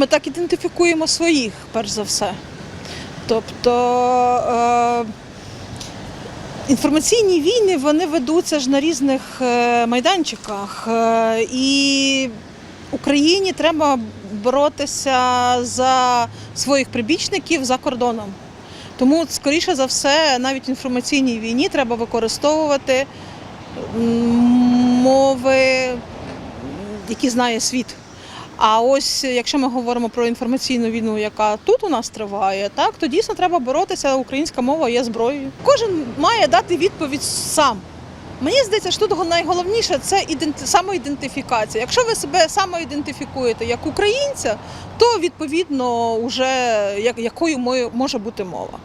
ми так ідентифікуємо своїх, перш за все. Тобто е, інформаційні війни вони ведуться ж на різних е, майданчиках. Е, і Україні треба боротися за своїх прибічників за кордоном. Тому, скоріше за все, навіть в інформаційній війні треба використовувати мови, які знає світ. А ось якщо ми говоримо про інформаційну війну, яка тут у нас триває, так то дійсно треба боротися. Українська мова є зброєю. Кожен має дати відповідь сам. Мені здається, що тут найголовніше це іденти... самоідентифікація. Якщо ви себе самоідентифікуєте як українця, то відповідно вже якою може бути мова.